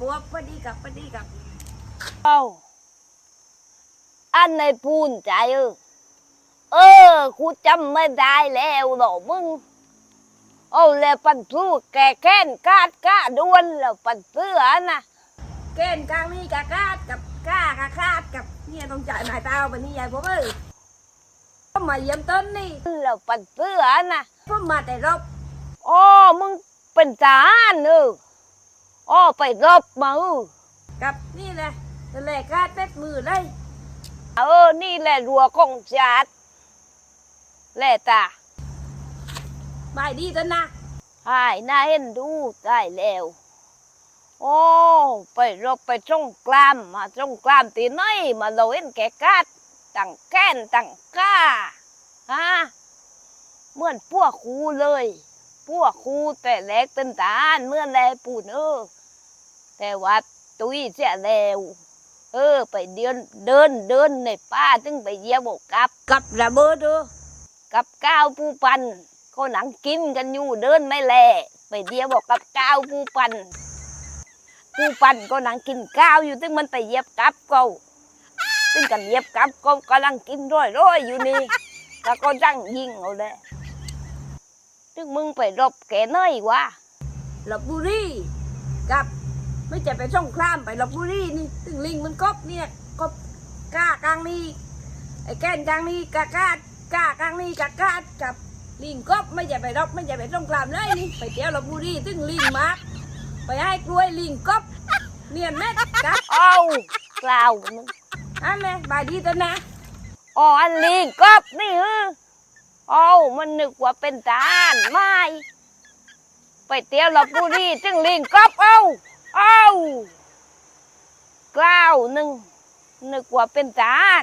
ปวกพอดีกับพอดีกับเอาอันในพูนใจเออเออกูจำไม่ได้แล้วหรอกมึงเอาแล้วปันทูแกแค้นกาดก้าดวนแล้วปันเสือนะเกณฑ์กลางนี่กะคาดกับก้ากะคาดกับเนี่ยต้องจ่ายนายตาวไปนี่ยายผมเอ้ยผมมาเยี่ยมต้นนี่แล้วปันเสือนะผมมาแต่รบอ๋อมึงเป็นทหารเออ อ๋อไปรบมาเออกับนี่แหละทะเลคาดเป็ดมือเลยเออ นี่แหละรัวของชาติแหละตาบายดีต้นนะหายน่าเห็นดูได้แล้วโอ้ไปรบไปช่องกลามมาช่องกลามตีไหนมาเราเห็นแกกาดตั้งแค้นตั้งกล้าฮะเหมือนพวกครูเลย พวกครูแต่แรกตันตาลเหมื่อนแลปูนเออแต่ว่าตุยเสียแล้วเออ ไปเดินเดินเดินในป่าถึงไปเหยียบกลับกับระเบิดดูกับก้าวผู้ปันก็หนังกินกันอยู่เดินไม่แลไปเดียวบอกกับก้าวผู้ปันผู้ปันก็หนังกินก้าวอยู่ซึ่งมันไปเหยียบกับเขาซึ่งกันเหยียบกับเขากำลังกินร้อยร้อยๆอยู่นี่แล้วก็จังยิงเอาเลย ซึ่งมึงไปรบแกเนยวะลบบุรีกับ ไม่จะไปช่องคลามไปลบบุรีนี่ถึงลิงมันกบเนี่ยกบก้ากลางนี่ไอ้แก้นกลางนี่กะกาดก้ากลางนี่กะกาดกับลิงกบไม่จะไปรบไม่จะไปช่องคลามเลยนี่ไปเที่ยวลบบุรีถึงลิงมาร์กไปให้กล้วยลิงกบเนียนแม่กับเอากล่าวมึงอันเลยบายดีต้นนะอ๋ออันลีกบนี่เอ อเอามันนึกว่าเป็นตานไม่ไปเตี้ยวลบบุรีจึงลิงกอบเอาเอากล่าวหนึ่งนึกว่าเป็นตาน